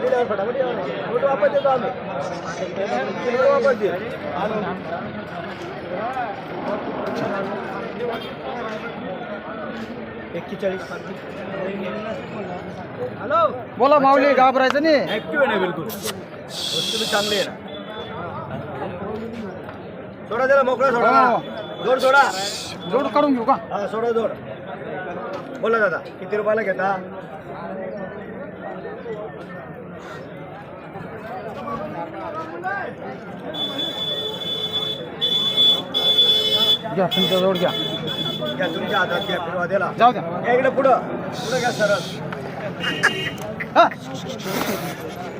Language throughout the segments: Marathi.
दिल्यावर फटाफट वापस देतो आम्ही. वापस दे एक्केचाळीस. हॅलो. बोला माऊली घाबरायचं नाही. ऍक्टिव्ह आहे ना बिलकुल. बी चांगली आहे ना. सोडा त्याला मोकळा सोडा. हो. जोड सोडा. जोड काढून घेऊ का? हा सोडा जोड. बोला दादा किती रुपयाला घेता? घ्या तुमच्या जोड घ्या. घ्या तुमच्या हातात घ्या फिरवा त्याला जाऊ द्या. इकडे पुढं. पुढं घ्या सरळ.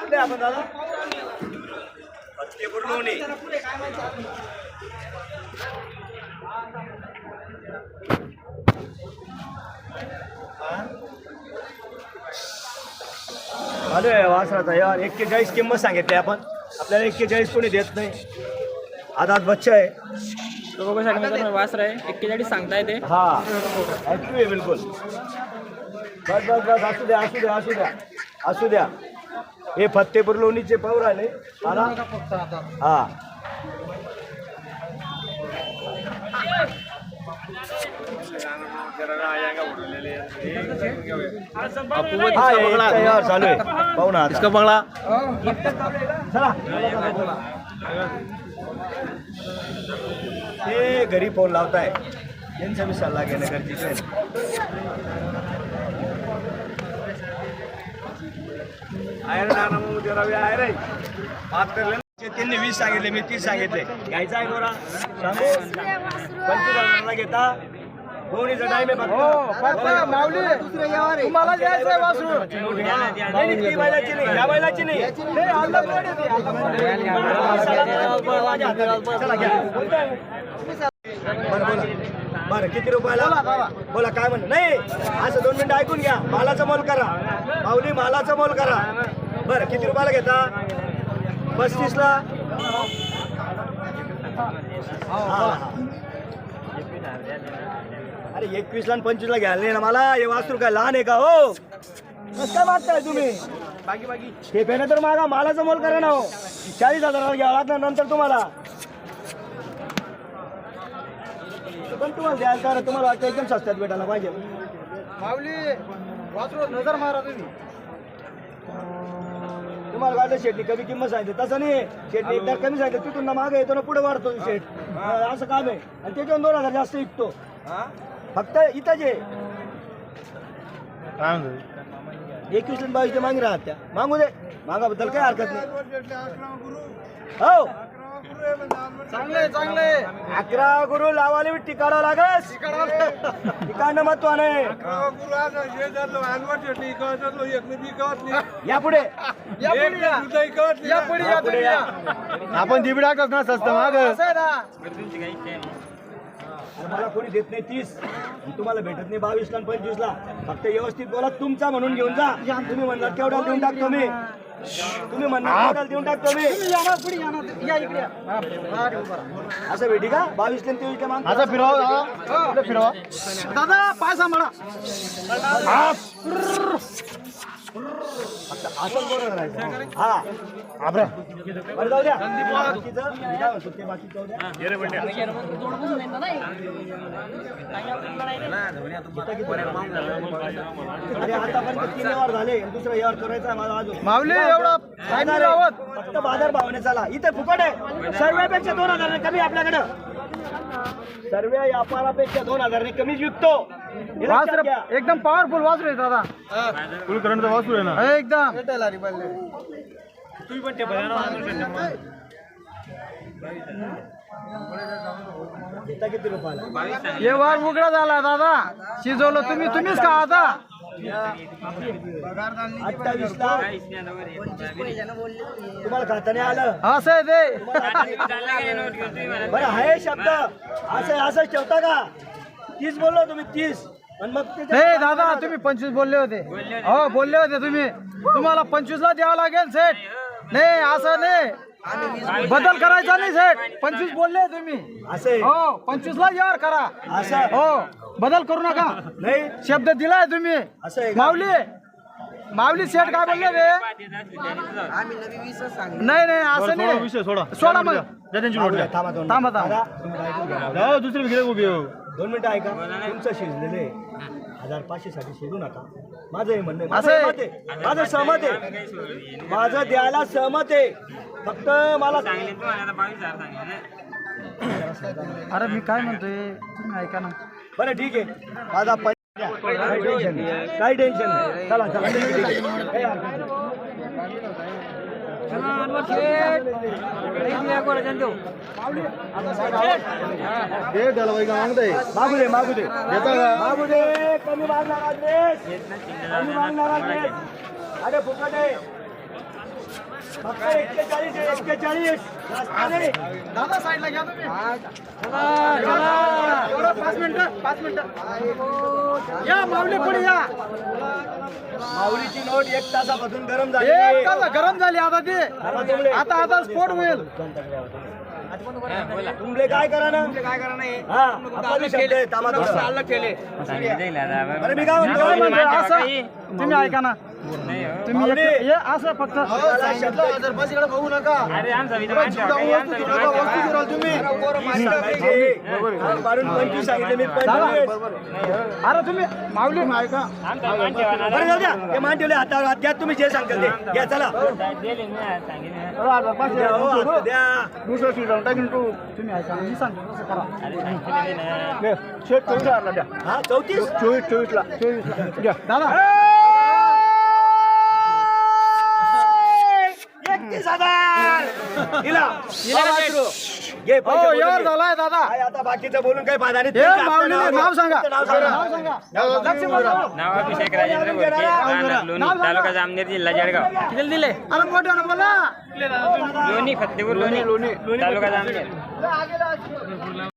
कुठे आपण दादा ते होणे चालू आहे वासराचा. यार एक्केचाळीस किंमत सांगितली आपण. आपल्याला एक्केचाळीस कोणी देत नाही. आधात बच्चा आहे. तो बघू शकता मित्रांनो वासर आहे. एक्केचाळीस सांगता येते हा. ऍक्टिव्ह आहे बिलकुल. बस बस बस. असू द्या असू द्या असू द्या. असू द्या. हे फत्तेपूर लोणीचे पाऊर आले. मला हा. हा हे चालू आहे. पाहू ना आता. बंगला. चला. ते घरी फोन लावताय. त्यांचा बी सल्ला घेणं गरजेचं आहे. आहे आहे रे बात करले. त्यांनी वीस सांगितले मी तीस सांगितले घ्यायचा आहे गोरा सांगू पंचवीस घेता दोन्हीचा टाइम आहे फक्त माऊली तुम्हाला द्यायचं आहे वासरू नाही, नाही, ती बैलाची नाही, या बैलाची नाही. चला, घ्या. बरं, किती रुपयाला बोला काय म्हणत नाही असं दोन मिनिटं ऐकून घ्या. मालाचा मोल करा. माऊली मालाचा मोल करा. बरं किती रुपयाला घेता? पस्तीसला. अरे एकवीसला आणि पंचवीसला घ्यायला नाही ना मला? हे वास्तू काय लहान आहे का हो? कसं काय मागताय तुम्ही? बाकी बाकी हे पेन तर मागा मालाचा मोल करा ना हो. चाळीस हजाराला घ्यावं लागणार नंतर तुम्हाला. पण तुम्हाला द्यायला तर तुम्हाला वाटतं एकदम स्वस्त्यात भेटायला पाहिजे. माऊली वासरू नजर मारा तुम्ही. तुम्हाला वाटतं शेटनी कमी किंमत सांगितली? तसं नाही. शेटनी एकदा कमी सांगितलं तिथून मागे येतो ना पुढे वाढतो शेट. असं काम आहे. आणि त्याच्यावर दोन हजार जास्त विकतो. फक्त इथंच आहे. एकवीस बावीस मागे राहत त्या मागू दे. मागाबद्दल काही हरकत नाही. हो. चांगले चांगले अकरा गुरु लावाले टिकाडा लागस टिकाणं महत्वानं आहे. या पुढे. या पुढे या. या पुढे या तुम्ही या. आपण दिबडाकच ना सस्त माग. मला कोणी देत नाही तीस तुम्हाला भेटत नाही बावीस ला पंचवीस ला फक्त व्यवस्थित बोला तुमचा म्हणून घेऊन जा. तुम्ही म्हणणार केवढा देऊन टाकतो मी तुम्ही म्हणणार देऊन टाकतो मी तुम्ही. हा, हा. असं भेटी का? बावीस ला तेवीस ला मागतो. फिरवा दादा फिरवा. दादा पाय सांभाळा. अरे आतापर्यंत तीन झाले करायचा मला माऊली एवढा फक्त बाजार भावाने चला. इथे फुकट आहे. सर्वेपेक्षा दोन हजार कमी आपल्याकडं. सर्व व्यापारापेक्षा दोन हजारने कमीच विकतो. वासर. एकदम पॉवरफुल वासरू आहे दादा. फुल करंटचा वासरू आहे ना? एकदम. तुम्ही पण ते बघा ना. घेता किती रुपयाला हे वार उघडा झाला दादा. शिजवलं. तुम्ही तुम्हीच का आता. अठ्ठावीस ला तुम्हाला खाता नाही आलं. असं आहे ते. बरं आहे शब्द. असं असं ठेवता का? तीस बोललो तुम्ही तीस. पण मग ते नाही दादा तुम्ही पंचवीस बोलले होते. हो बोलले होते तुम्ही. तुम्हाला पंचवीस ला द्यावं लागेल सेठ. नाही असं नाही. बदल करायचा नाही सेठ. पंचवीस बोलले तुम्ही. असं आहे. हो पंचवीस ला यावर करा. असं हो बदल करू नका. नाही. शब्द दिलाय तुम्ही. असं आहे का? माऊली माऊली सेठ काय बोलले रे नाही नाही असं सोडा नाही. विषय सोडा सोडा मग. थांबा थांबा. दादा, तुम्ही ऐकून घ्या. जाऊ दुसरी उभी. हो दोन मिनिटं ऐका. तुमचं शिजलेले हजार पाचशे साठी शिजू नका. माझं हे म्हणणं आहे. आहे. माझं सहमत आहे. माझं सहमत आहे. माझं द्यायला सहमत आहे. फक्त मला अरे मी काय म्हणतोय? तुम्ही ऐका ना. बरं ठीक आहे. माझा काही टेन्शन नाही. चला चला. दे बाई का मागताय मागू दे मागू दे. देता का? मागू दे. कमी मागणार कमी अरे फुकट आहे फक्त एक्केचाळीस आहे एक्केचाळीस जास्त नाही दादा साईडला घ्या तुम्ही एवढं पाच मिनिटं पाच मिनिटं या माऊली पुढे या माऊलीची नोट एक तासापासून गरम झाली. एक तास गरम झाली आता ते. आता आता स्फोट होईल. तुमले काय करा ना? काय करा नाही. अरे मी काय म्हणतो? तुम्ही ऐका ना. तुम्ही एक- हे असं फक्त मला शब्द बघू नका. सांगायचे. हा, मारून पंचवीस सांगितले मी पंचवीस. अरे तुम्ही माऊली ऐका. बरं जाऊ द्या. ते मान ठेवले हातावर हात घ्या तुम्ही जे सांगताल हो, दुसरं सीट जाऊन टाकीन तू. तुम्ही ऐका मी सांगतो कसं करा. दे, शेट चोवीस हजारला द्या. चौतीस? चोवीस चोवीसला चोवीसला. द्या. दादा एकतीस हजार दिला वासरू. घे पैसे हो बोलून यावर घे. झालाय दादा. काय आता बाकीचं बोलून काही फायदा नाही. हे तुमचं आपलं माऊली नाव नाव सांगा. सांगा. नाव सांगा. नाव अभिषेक राजेंद्र बोरके राहणार लोणी तालुका जामनेर जिल्हा जळगाव. किती दिले? अरे मोठ्यानं बोला. लोणी फत्तेपूर लोणी. तालुका जामनेर.